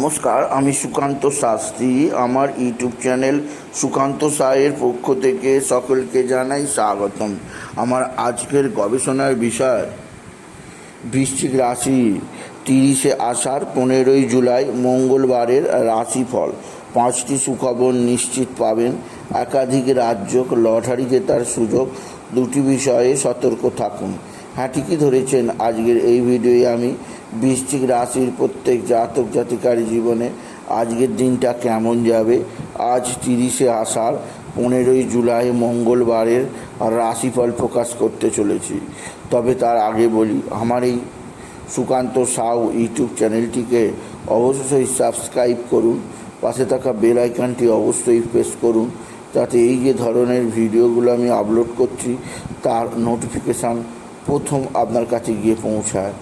নমস্কার, আমি সুকান্ত শাস্ত্রী। আমার ইউটিউব চ্যানেল সুকান্ত সায়ের পক্ষ থেকে সকলকে জানাই স্বাগতম। আমার আজকের গবেষণার বিষয়, বৃশ্চিক রাশি তিরিশে আষাঢ়, পনেরোই জুলাই, মঙ্গলবারের রাশিফল। পাঁচটি সুখবর নিশ্চিত পাবেন। একাধিক রাজ্য লটারি জেতার সুযোগ, দুটি বিষয়ে সতর্ক থাকুন। হ্যাঁ ঠিকই ধরেছেন। আজকের এই ভিডিওয়ে আমি বৃশ্চিক রাশির প্রত্যেক জাতক জাতিকার জীবনে আজকের দিনটা কেমন যাবে? আজ তিরিশে আষাঢ়, পনেরোই জুলাই মঙ্গলবারের রাশিফল প্রকাশ করতে চলেছি। তবে তার আগে বলি, আমার এই সুকান্ত সাউ ইউটিউব চ্যানেলটিকে অবশ্যই সাবস্ক্রাইব করুন, পাশে থাকা বেল আইকনটি অবশ্যই প্রেস করুন, যাতে এই যে ধরনের ভিডিওগুলো আমি আপলোড করছি, তার নোটিফিকেশান প্রথম আপনার কাছে গিয়ে পৌঁছায়।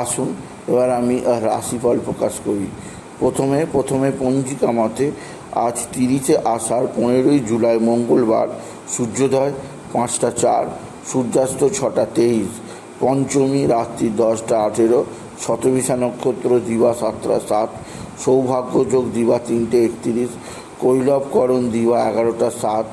আসুন, এবার আমি রাশিফল প্রকাশ করি। প্রথমে প্রথমে পঞ্জিকা মতে আজ তিরিশে আষাঢ় পনেরোই জুলাই মঙ্গলবার, সূর্যোদয় পাঁচটা চার, সূর্যাস্ত ছটা তেইশ, পঞ্চমী রাত্রি দশটা আঠেরো, শতবিশা নক্ষত্র দিবা সাতটা সাত সৌভাগ্যযোগ দিবা তিনটে একত্রিশ কৈলবকরণ দিবা এগারোটা সাত,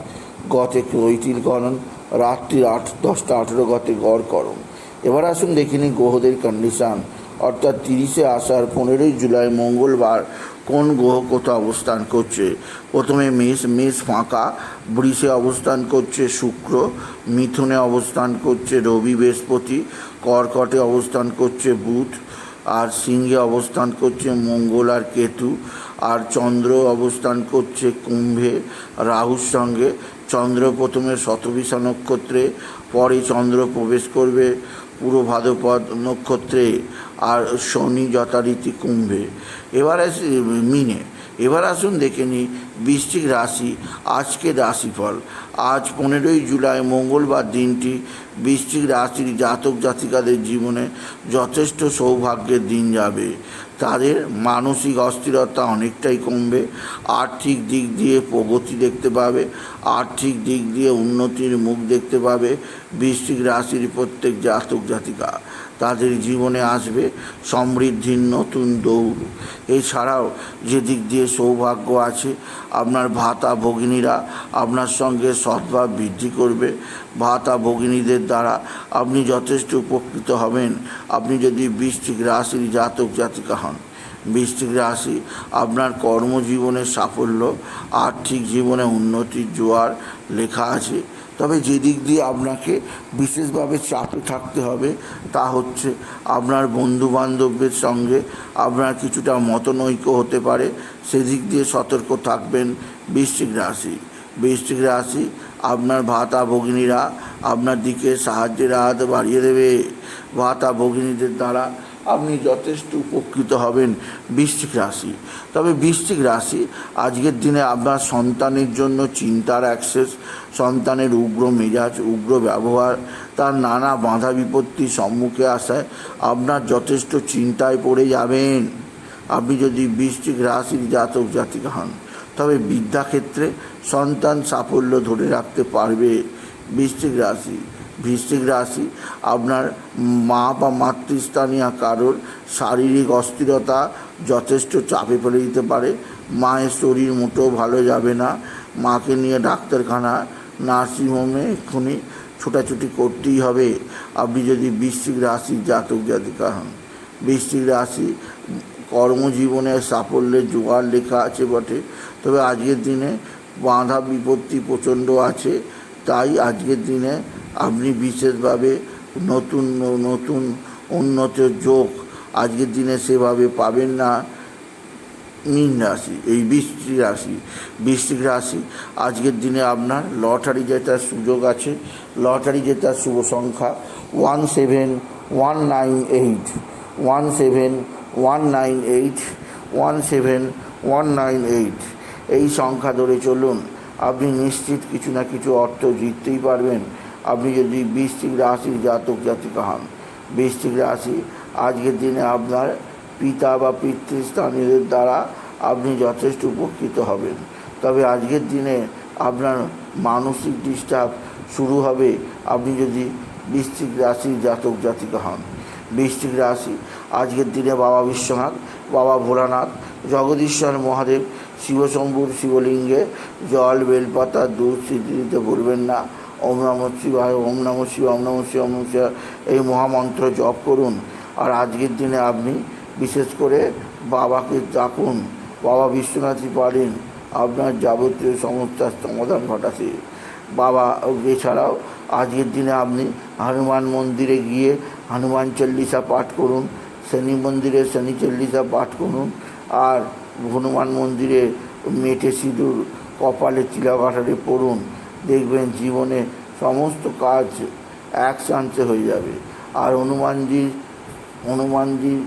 গতে কৈতিলকরণ রাত্রির আট, দশটা আঠেরো গতে গড়করণ এবার আসুন দেখিনি গ্রহদের কন্ডিশান অর্থাৎ তিরিশে আষাঢ়, পনেরোই জুলাই, মঙ্গলবার কোন গ্রহ কোথাও অবস্থান করছে? প্রথমে মেষ মেষ ফাঁকা, বৃষে অবস্থান করছে শুক্র, মিথুনে অবস্থান করছে রবি বৃহস্পতি, কর্কটে অবস্থান করছে বুধ, আর সিংহে অবস্থান করছে মঙ্গল আর কেতু, আর চন্দ্র অবস্থান করছে কুম্ভে, রাহুর সঙ্গে। চন্দ্র প্রথমে শতবিশা নক্ষত্রে, পরে চন্দ্র প্রবেশ করবে। পুরো ভাদ্রপদ নক্ষত্রে আর শনি যথারীতি কুম্ভে। এবার আসি, মিনে। এবার আসুন দেখে নিই বৃশ্চিক রাশি আজকে রাশিফল। আজ পনেরোই জুলাই, মঙ্গলবার দিনটি বৃশ্চিক রাশির জাতক জাতিকাদের জীবনে যথেষ্ট সৌভাগ্যের দিন যাবে। তাদের মানসিক অস্থিরতা অনেকটাই কমবে, আর্থিক দিক দিয়ে প্রগতি দেখতে পাবে, আর্থিক দিক দিয়ে উন্নতির মুখ দেখতে পাবে বৃষ্টিক রাশির প্রত্যেক জাতক জাতিকা। তাদের জীবনে আসবে সমৃদ্ধির নতুন দৌড়। এছাড়াও যে দিক দিয়ে সৌভাগ্য আছে, আপনার ভাতা ভগিনীরা আপনার সঙ্গে সদ্ভাব বৃদ্ধি করবে। ভাতা ভগিনীদের দ্বারা আপনি যথেষ্ট উপকৃত হবেন। আপনি যদি বৃষ্টিক রাশির জাতক জাতিকা হন বৃশ্চিক রাশি, আপনার কর্মজীবনের সাফল্য, আর্থিক জীবনে উন্নতির জোয়ার লেখা আছে। তবে যে দিক দিয়ে আপনাকে বিশেষভাবে চাপে থাকতে হবে, তা হচ্ছে আপনার বন্ধু বান্ধবদের সঙ্গে আপনার কিছুটা মতনৈক্য হতে পারে। সেদিক দিয়ে সতর্ক থাকবেন বৃশ্চিক রাশি। বৃশ্চিক রাশি, আপনার ভাতা ভগিনীরা আপনার দিকে সাহায্যের হাত বাড়িয়ে দেবে। ভাতা ভগিনীদের দ্বারা আপনি যথেষ্ট উপকৃত হবেন বৃশ্চিক রাশি। তবে বৃশ্চিক রাশি আজকের দিনে আপনার সন্তানের জন্য চিন্তার অ্যাক্সেস সন্তানের উগ্র মেজাজ, উগ্র ব্যবহার, তার নানা বাধা বিপত্তির সম্মুখে আসায় আপনার যথেষ্ট চিন্তায় পড়ে যাবেন। আপনি যদি বৃশ্চিক রাশির জাতক জাতিকা হন, তবে বিদ্যাক্ষেত্রে সন্তান সাফল্য ধরে রাখতে পারবে। বৃশ্চিক রাশি বৃশ্চিক রাশি, আপনার মা বা মাতৃস্থানীয় কারোর শারীরিক অস্থিরতা যথেষ্ট চাপে ফেলে দিতে পারে। মায়ের শরীর মোটেও ভালো যাবে না। মাকে নিয়ে ডাক্তারখানা নার্সিংহোমে এক্ষুনি ছোটাছুটি করতেই হবে। আপনি যদি বৃশ্চিক রাশির জাতক জাতিকা হন, বৃশ্চিক রাশি কর্মজীবনে সাফল্যের জোগাড় লেখা আছে বটে। তবে আজকের দিনে বাঁধা বিপত্তি প্রচণ্ড আছে। তাই আজকের দিনে আপনি বিশেষভাবে নতুন নতুন উন্নত যোগ আজকের দিনে সেভাবে পাবেন না। মীন রাশি, এই বৃষ্টি রাশি, বৃষ্টিক রাশি, আজকের দিনে আপনার লটারি জেতার সুযোগ আছে। লটারি জেতার শুভ সংখ্যা one seven one nine eight, one seven one nine eight, one seven one nine eight. এই সংখ্যা ধরে চলুন, আপনি নিশ্চিত কিছু না কিছু অর্থ জিততেই পারবেন। আপনি যদি বৃশ্চিক রাশির জাতক, জাতিকা হন, বৃশ্চিক রাশি আজকের দিনে আপনার পিতা বা পিতৃস্থানীয়দের দ্বারা আপনি যথেষ্ট উপকৃত হবেন। তবে আজকের দিনে আপনার মানসিক ডিস্টার্ব শুরু হবে আপনি যদি বৃষ্টিক রাশির জাতক, জাতিকা হন। বৃষ্টিক রাশি আজকের দিনে বাবা বিশ্বনাথ, বাবা ভোলানাথ, জগদীশ্বর মহাদেব, শিবশম্ভুর শিবলিঙ্গে জল, বেলপাতা, দুধ স্মৃতি দিতে ভুলবেন না। ওম নম শিবায়, ওম নম শিব ওম নম শিব ওম নম শিব এই মহামন্ত্র জপ করুন। আর আজকের দিনে আপনি বিশেষ করে বাবাকে ডাকুন। বাবা বিশ্বনাথই পারেন, আপনার যাবতীয় সমস্যার সমাধান ঘটাতে। বাবা, এছাড়াও আজকের দিনে আপনি হনুমান মন্দিরে গিয়ে হনুমান চল্লিশা পাঠ করুন, শনি মন্দিরে শনি চল্লিশা পাঠ করুন, আর হনুমান মন্দিরে মেটে সিঁদুর কপালে চিলাকাঠারে পড়ুন। দেখবেন জীবনে সমস্ত কাজ এক চান্সে হয়ে যাবে। আর হনুমানজির হনুমানজির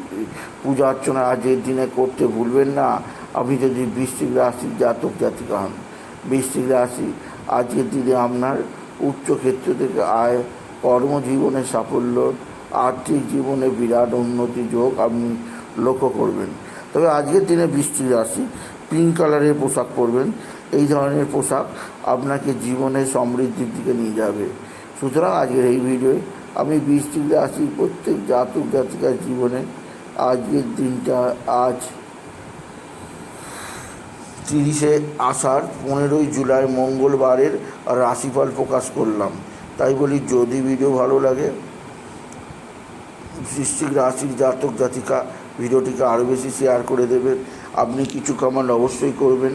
পূজা অর্চনা আজকের দিনে করতে ভুলবেন না। আপনি যদি বৃষ্টিক রাশির জাতক জাতিকা হন বৃষ্টিক রাশি আজকের দিনে আপনার উচ্চক্ষেত্র থেকে আয়, কর্মজীবনে সাফল্য, আর্থিক জীবনে বিরাট উন্নতি যোগ আপনি লক্ষ্য করবেন। তবে আজকের দিনে বৃষ্টিক রাশি পিঙ্ক কালারের পোশাক পরবেন। এই ধরনের পোশাক আপনাকে জীবনে সমৃদ্ধির দিকে নিয়ে যাবে। সুতরাং আজকের এই ভিডিওয়ে আমি বৃষ্টিক রাশি প্রত্যেক জাতক, জাতিকার জীবনে আজকের দিনটা আজ তিরিশে আষাঢ় পনেরোই জুলাই মঙ্গলবারের রাশিফল প্রকাশ করলাম। তাই বলি, যদি ভিডিও ভালো লাগে বৃশ্চিক রাশির জাতক, জাতিকা ভিডিওটিকে আরও বেশি শেয়ার করে দেবেন আপনি কিছু কমেন্ট অবশ্যই করবেন।